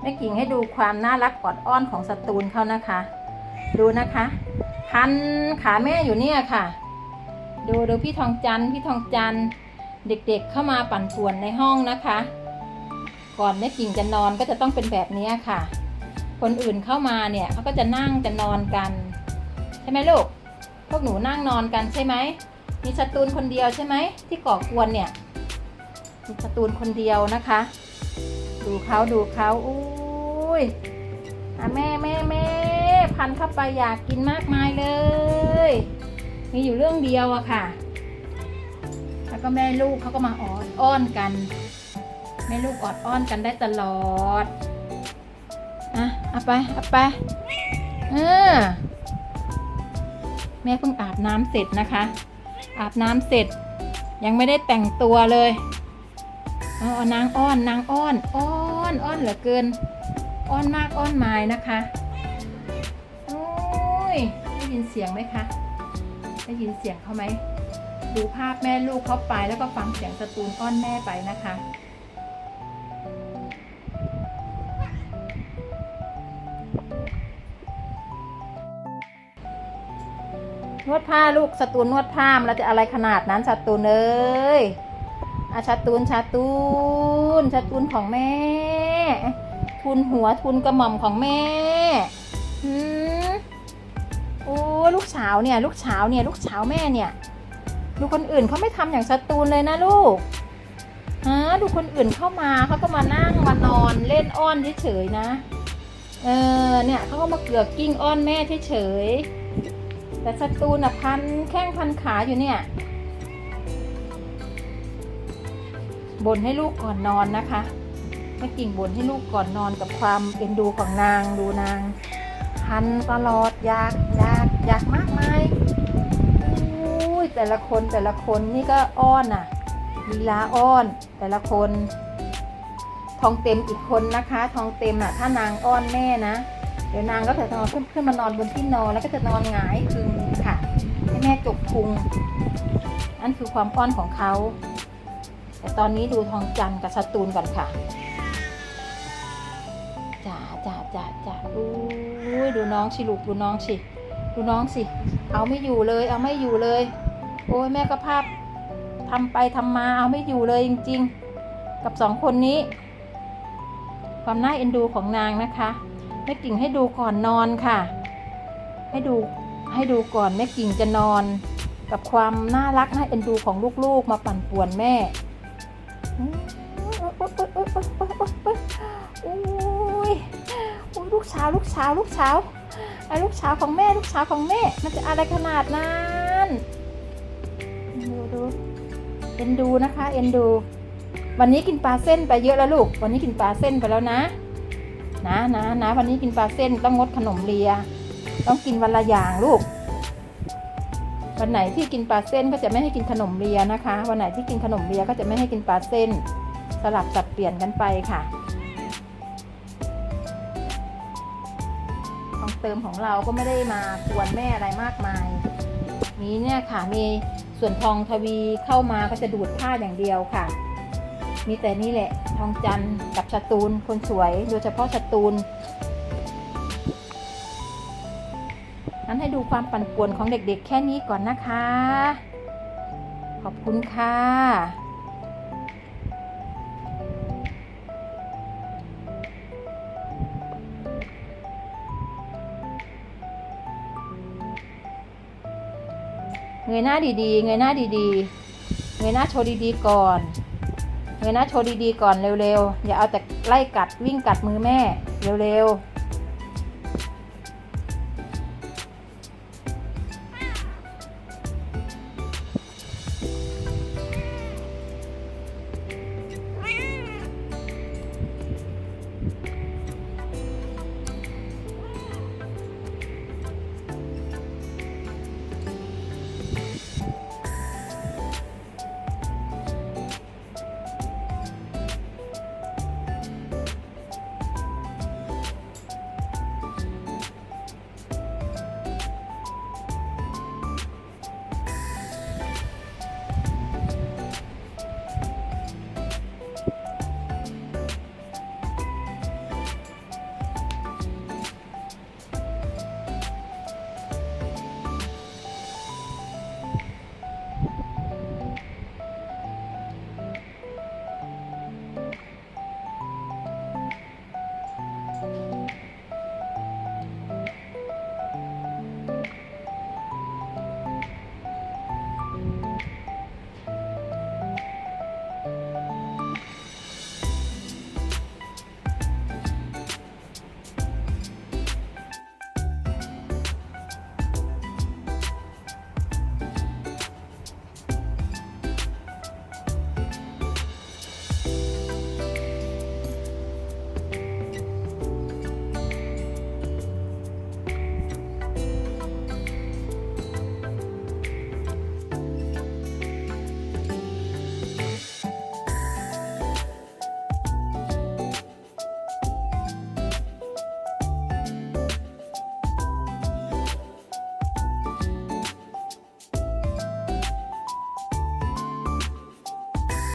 แม่กิ่งให้ดูความน่ารักออดอ้อนของสตูนเขานะคะ ดูนะคะ พันขาแม่อยู่เนี่ยค่ะ ดูดูพี่ทองจันพี่ทองจันเด็กๆเข้ามาปั่นป่วนในห้องนะคะ ก่อนแม่กิ่งจะนอนก็จะต้องเป็นแบบนี้ค่ะ คนอื่นเข้ามาเนี่ยเขาก็จะนั่งจะนอนกัน ใช่ไหมลูกพวกหนูนั่งนอนกันใช่ไหมมีสตูนคนเดียวใช่ไหมที่ก่อกวนเนี่ยมีสตูนคนเดียวนะคะ ดูเขาดูเขาอุ้ยอะแม่แม่แม่พันเข้าไปอยากกินมากมายเลย มีอยู่เรื่องเดียวอะค่ะ แล้วก็แม่ลูกเขาก็มาออดอ้อนกัน แม่ลูกออดอ้อนกันได้ตลอดอะเอาไปเอาไปเออแม่เพิ่งอาบน้ำเสร็จนะคะ อาบน้ำเสร็จยังไม่ได้แต่งตัวเลย เออนางอ้อนนางอ้อนอ้อนอ้อนเหลือเกินอ้อนมากอ้อนหมายนะคะโอ้ยได้ยินเสียงไหมคะได้ยินเสียงเขาไหมดูภาพแม่ลูกเขาไปแล้วก็ฟังเสียงสตูนอ้อนแม่ไปนะคะนวดผ้าลูกสตูนนวดผ้ามันจะอะไรขนาดนั้นสตูนเอ้ย อาชาตูนชาตูนชาตูนของแม่ ทุนหัวทุนกระหม่อมของแม่หืมโอ้ลูกสาวเนี่ย ลูกสาวเนี่ย ลูกสาวแม่เนี่ยดูคนอื่นเขาไม่ทำอย่างสตูนเลยนะลูกฮะดูคนอื่นเข้ามาเขาก็มานั่งมานอนเล่นอ้อนเฉยๆนะ เออเนี่ยเขาก็มาเกลือกกิ้งอ้อนแม่เฉยๆแต่สตูนอะพันแข้งพันขาอยู่เนี่ย บ่นให้ลูกก่อนนอนนะคะแม่กิ่งบ่นให้ลูกก่อนนอนกับความเอ็นดูของนางดูนางพันตลอดอยากอยากอยากมากมายอุ้ยแต่ละคนแต่ละคนนี่ก็อ้อนอะลีลาอ้อน แต่ละคน ทองเต็มอีกคนนะคะ ทองเต็มอะ ถ้านางอ้อนแม่นะเดี๋ยวนางก็จะนอนขึ้นขึ้นมานอนบนที่นอนแล้วก็จะนอนหงายคึงค่ะให้แม่จกพุงนั่นคือความอ้อนของเขา แต่ตอนนี้ดูทองจันกับสตูนก่อนค่ะจ้าจ้าจ้าจ้าอุ้ยดูน้องสิลูกดูน้องสิดูน้องสิ เอาไม่อยู่เลย เอาไม่อยู่เลย โอ้ยแม่ก็ภาพทำไปทำมาเอาไม่อยู่เลยจริง ๆ กับสองคนนี้ ความน่าเอ็นดูของนางนะคะแม่กิ่งให้ดูก่อนนอนค่ะ ให้ดูให้ดูก่อนแม่กิ่งจะนอน กับความน่ารักน่าเอ็นดูของลูกๆ มาปั่นป่วนแม่ อุ้ยอุ้ยลูกสาวลูกสาวลูกสาวไอ้ลูกสาวของแม่ลูกสาวของแม่ มันจะอะไรขนาดนั้นดูดูเอ็นดูนะคะ เอ็นดู วันนี้กินปลาเส้นไปเยอะแล้วลูก วันนี้กินปลาเส้นไปแล้วนะ นะนะนะวันนี้กินปลาเส้นต้องงดขนมเลีย ต้องกินวันละอย่างลูก วันไหนที่กินปลาเส้นก็จะไม่ให้กินขนมเลียนะคะ วันไหนที่กินขนมเลียก็จะไม่ให้กินปลาเส้น สลับสับเปลี่ยนกันไปค่ะของเติมของเราก็ไม่ได้มาปวนแม่อะไรมากมายมีเนี่ยค่ะมีส่วนทองทวีเข้ามาก็จะดูดผ้าอย่างเดียวค่ะ มีแต่นี่แหละทองจันทร์กับสตูลคนสวยโดยเฉพาะสตูลั้นให้ดูความปั่นป่วนของเด็กๆ แค่นี้ก่อนนะคะ ขอบคุณค่ะเงยหน้าดีๆ เงยหน้าดีๆ เงยหน้าโชว์ดีๆ ก่อน เงยหน้าโชว์ดีๆ ก่อนเร็วๆ อย่าเอาแต่ไล่กัดวิ่งกัดมือแม่เร็วๆ